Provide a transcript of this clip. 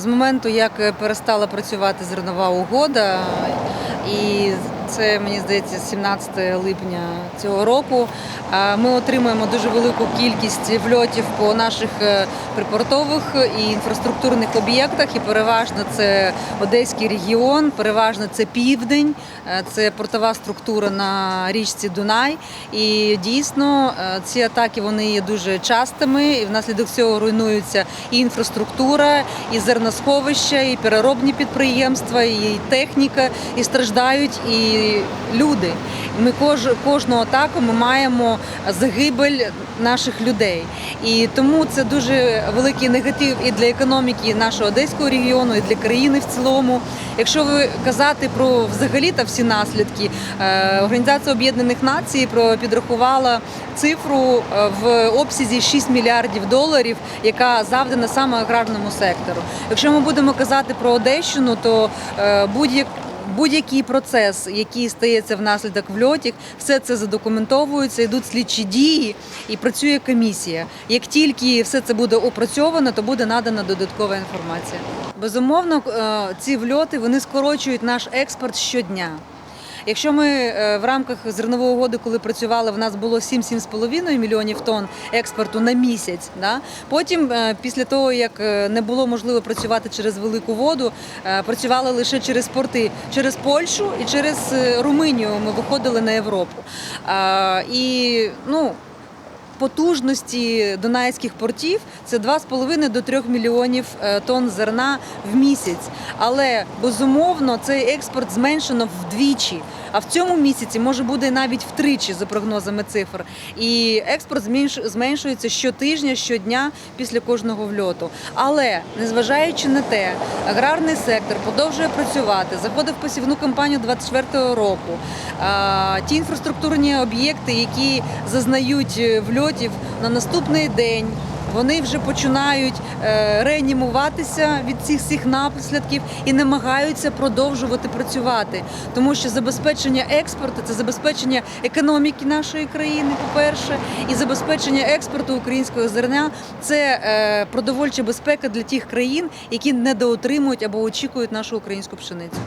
з моменту, як перестала працювати зернова угода, і це мені здається 17 липня цього року. Ми отримуємо дуже велику кількість вльотів по наших е, припортових і інфраструктурних об'єктах. І переважно це Одеський регіон, переважно це південь, е, це портова структура на річці Дунай. І дійсно е, ці атаки вони є дуже частими. І внаслідок цього руйнується і інфраструктура, і зерносховища, і переробні підприємства, і техніка, і страждають і люди. Ми кож, кожну атаку ми маємо загибель наших людей. І тому це дуже великий негатив і для економіки нашого одеського регіону, і для країни в цілому. Якщо ви казати про взагалі та всі наслідки, е, Організація Об'єднаних Націй підрахувала цифру е, в обсязі 6 мільярдів доларів, яка завдана саме аграрному сектору. Якщо ми будемо казати про Одещину, то е, будь-як Будь-який процес, який стається внаслідок вльотів, все це задокументовується, йдуть слідчі дії і працює комісія. Як тільки все це буде опрацьовано, то буде надана додаткова інформація. Безумовно, е, ці вльоти вони скорочують наш експорт щодня. Якщо ми е, в рамках зернової угоди, коли працювали, в нас було 7-7,5 мільйонів тонн експорту на місяць. Да? Потім, е, після того, як е, не було можливо працювати через велику воду, працювали лише через порти, через Польщу і через Руминію, ми виходили на Європу. І ну, потужності дунайських портів це 2,5 до 3 мільйонів е, тонн зерна в місяць. Але безумовно цей експорт зменшено вдвічі. А в цьому місяці може буде навіть втричі за прогнозами цифр. І експорт зменшується щотижня, щодня після кожного вльоту. Але незважаючи на те, аграрний сектор продовжує працювати, заходив посівну кампанію 24-го року. Ті інфраструктурні об'єкти, які зазнають е, вльотів на наступний день. Вони вже починають е, реанімуватися від цих всіх наслідків і намагаються продовжувати працювати, тому що забезпечення експорту це забезпечення економіки нашої країни, по-перше, і забезпечення експорту українського зерна це е, продовольча безпека для тих країн, які недоотримують або очікують нашу українську пшеницю.